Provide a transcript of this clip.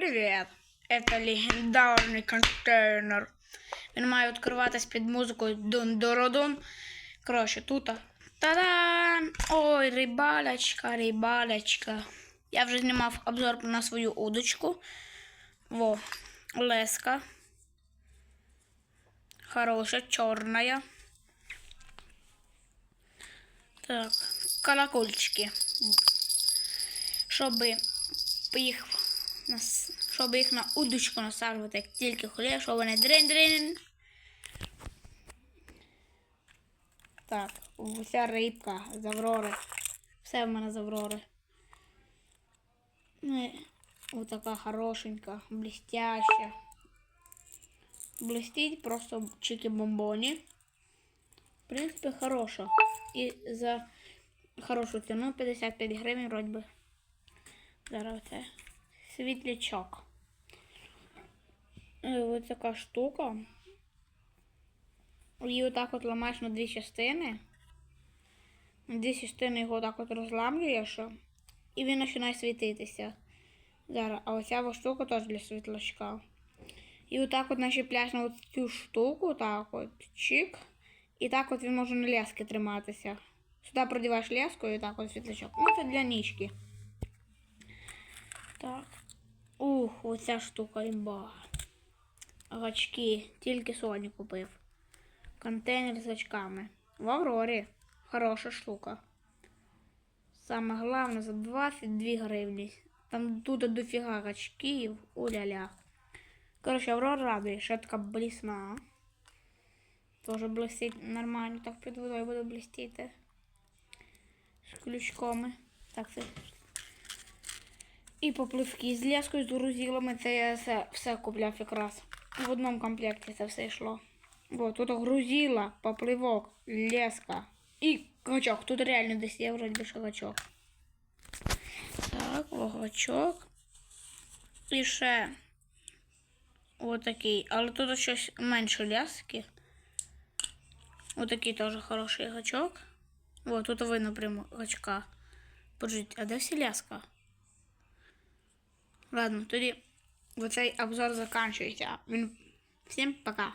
Привіт! Это легендарний контейнер. Він має відкриватись під музику дон-дородон. Коротше, тут. Та-дам! Ой, рибалочка, рибалочка. Я вже знімав обзор на свою удочку. Во, леска. Хорошая, черная. Так, колокольчики. Щоб їх, нас- щоб їх на удочку насаджувати, як тільки холє, щоб вони дрин-дрин. Так, вся рибка з Аврори. Все в мене з Аврори. Ну, Ось така хорошенька, блестяща. Блестить просто чики-бомбони. В принципі, хороша. І за хорошу ціну 55 гривень вроді би. Зараз це світлячок. І ось така штука. Її отак от ламаєш на дві частини. На дві частини його отак от розламлюєш. І він починає світитися. Зараз, а оця штука теж для світлячка. І отак от начіпляєш на цю штуку, так от, чик. І так от він може на ляски триматися. Сюди продіваєш леску і так от світлячок. Ну, це для нічки. Так. Ух, оця штука імба. Гачки. Тільки сьогодні купив. Контейнер з гачками. В Аврорі. Хороша штука. Саме головне за 22 гривні. Там тут дофіга гачків. Уля-ля. Коротше, Аврора радує, що така блісна. Тоже блистить нормально, так під водою буде блістіти. З ключками. Так, це. І попливки з лескою, з грузилами. Це я все, купляв якраз. В одному комплекті це все йшло. Вот, тут грузила, попливок, леска і гачок. Тут реально десь є вроді більше гачок. Так, о, гачок. І ще отакий. Але тут щось менше ляски. Отакий теж хороший гачок. О, тут видно прямо гачка. Подождіть, а де всі ляска? Ладно, тоді оцей обзор закінчується. Він... Всім пока.